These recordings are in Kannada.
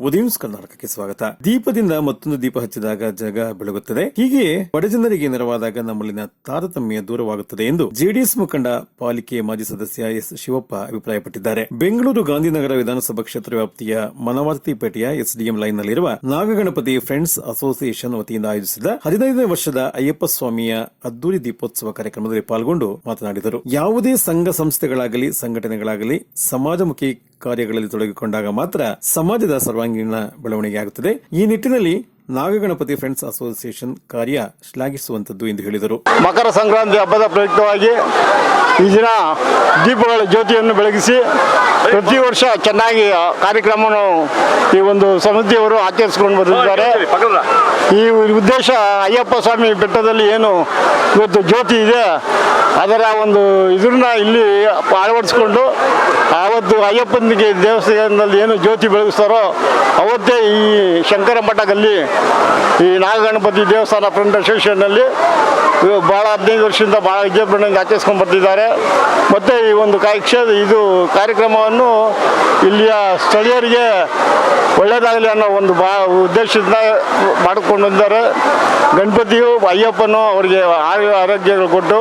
ಉದಯನ್ಸ್ ಕರ್ನಾಟಕಕ್ಕೆ ಸ್ವಾಗತ. ದೀಪದಿಂದ ಮತ್ತೊಂದು ದೀಪ ಹಚ್ಚಿದಾಗ ಜಗ ಬೆಳಗುತ್ತದೆ. ಹೀಗೆ ಬಡಜನರಿಗೆ ನೆರವಾದಾಗ ನಮ್ಮಲ್ಲಿನ ತಾರತಮ್ಯ ದೂರವಾಗುತ್ತದೆ ಎಂದು ಜೆಡಿಎಸ್ ಮುಖಂಡ ಪಾಲಿಕೆ ಮಾಜಿ ಸದಸ್ಯ ಎಸ್ ಶಿವಪ್ಪ ಅಭಿಪ್ರಾಯಪಟ್ಟಿದ್ದಾರೆ. ಬೆಂಗಳೂರು ಗಾಂಧಿನಗರ ವಿಧಾನಸಭಾ ಕ್ಷೇತ್ರ ವ್ಯಾಪ್ತಿಯ ಮನವರ್ತಿಪೇಟೆಯ ಎಸ್ಡಿಎಂ ಲೈನ್ನಲ್ಲಿರುವ ನಾಗಗಣಪತಿ ಫ್ರೆಂಡ್ಸ್ ಅಸೋಸಿಯೇಷನ್ ವತಿಯಿಂದ ಆಯೋಜಿಸಿದ ಹದಿನೈದನೇ ವರ್ಷದ ಅಯ್ಯಪ್ಪ ಸ್ವಾಮಿಯ ಅದ್ದೂರಿ ದೀಪೋತ್ಸವ ಕಾರ್ಯಕ್ರಮದಲ್ಲಿ ಪಾಲ್ಗೊಂಡು ಮಾತನಾಡಿದರು. ಯಾವುದೇ ಸಂಘ ಸಂಸ್ಥೆಗಳಾಗಲಿ, ಸಂಘಟನೆಗಳಾಗಲಿ, ಸಮಾಜಮುಖಿ ಕಾರ್ಯಗಳಲ್ಲಿ ತೊಡಗಿಕೊಂಡಾಗ ಮಾತ್ರ ಸಮಾಜದ ಸರ್ವಾಂಗೀಣ ಬೆಳವಣಿಗೆ ಆಗುತ್ತದೆ. ಈ ನಿಟ್ಟಿನಲ್ಲಿ ನಾಗಗಣಪತಿ ಫ್ರೆಂಡ್ಸ್ ಅಸೋಸಿಯೇಷನ್ ಕಾರ್ಯ ಶ್ಲಾಘಿಸುವಂತದ್ದು ಎಂದು ಹೇಳಿದರು. ಮಕರ ಸಂಕ್ರಾಂತಿ ಹಬ್ಬದ ಪ್ರಯುಕ್ತವಾಗಿ ಈ ದಿನ ದೀಪಗಳ ಜ್ಯೋತಿಯನ್ನು ಬೆಳಗಿಸಿ ಪ್ರತಿ ವರ್ಷ ಚೆನ್ನಾಗಿ ಕಾರ್ಯಕ್ರಮವನ್ನು ಈ ಒಂದು ಸಮಿತಿಯವರು ಆಚರಿಸಿಕೊಂಡು ಬರುತ್ತಿದ್ದಾರೆ ಈ ಉದ್ದೇಶ ಅಯ್ಯಪ್ಪ ಸ್ವಾಮಿ ಬೆಟ್ಟದಲ್ಲಿ ಏನು ಇವತ್ತು ಜ್ಯೋತಿ ಇದೆ, ಅದರ ಒಂದು ಇದನ್ನ ಇಲ್ಲಿ ಅಳವಡಿಸ್ಕೊಂಡು ಆವತ್ತು ಅಯ್ಯಪ್ಪನಿಗೆ ದೇವಸ್ಥಾನದಲ್ಲಿ ಏನು ಜ್ಯೋತಿ ಬೆಳಗಿಸ್ತಾರೋ, ಅವತ್ತೇ ಈ ಶಂಕರ ಮಠದಲ್ಲಿ ಈ ನಾಗಗಣಪತಿ ದೇವಸ್ಥಾನ ಫ್ರೆಂಡ್ ಅಸೋಸಿಯೇಷನ್ನಲ್ಲಿ ಭಾಳ ಹದಿನೈದು ವರ್ಷದಿಂದ ಭಾಳ ವಿಜೃಂಭಣೆಯಿಂದ ಆಚರಿಸ್ಕೊಂಡು ಬರ್ತಿದ್ದಾರೆ. ಮತ್ತು ಈ ಒಂದು ಕಾಯಕ್ಷೇತ್ರ ಇದು ಕಾರ್ಯಕ್ರಮವನ್ನು ಇಲ್ಲಿಯ ಸ್ಥಳೀಯರಿಗೆ ಒಳ್ಳೆಯದಾಗಲಿ ಅನ್ನೋ ಒಂದು ಬಾ ಉದ್ದೇಶದಿಂದ ಮಾಡಿಕೊಂಡು ಬಂದಿದ್ದಾರೆ. ಗಣಪತಿಯು ಅಯ್ಯಪ್ಪನು ಅವರಿಗೆ ಆರೋಗ್ಯಗಳು ಕೊಟ್ಟು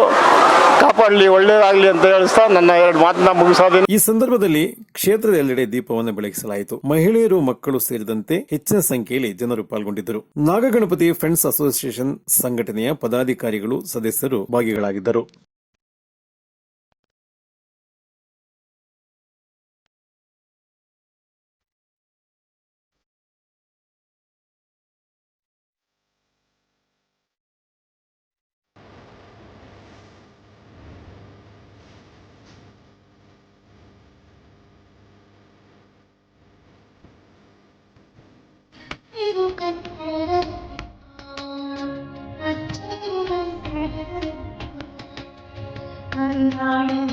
ಕಾಪಾಡಲಿ ಒಳ್ಳೆಯದಾಗಲಿ ಅಂತ ಹೇಳಿಸ್ತಾ ನನ್ನ ಎರಡು ಮಾತನ್ನ ಮುಗಿಸೋದೀನಿ ಈ ಸಂದರ್ಭದಲ್ಲಿ ಕ್ಷೇತ್ರದ ಎಲ್ಲೆಡೆ ದೀಪವನ್ನು ಬೆಳಗಿಸಲಾಯಿತು. ಮಹಿಳೆಯರು ಮಕ್ಕಳು ಸೇರಿದಂತೆ ಹೆಚ್ಚಿನ ಸಂಖ್ಯೆಯಲ್ಲಿ ಜನರು ಪಾಲ್ಗೊಂಡಿದ್ದರು. ನಾಗಗಣಪತಿ ಫ್ರೆಂಡ್ಸ್ ಅಸೋಸಿಯೇಷನ್ ಸಂಘಟನೆಯ ಪದಾಧಿಕಾರಿಗಳು ಸದಸ್ಯರು ಭಾಗಿಗಳಾಗಿದ್ದರು. നാടും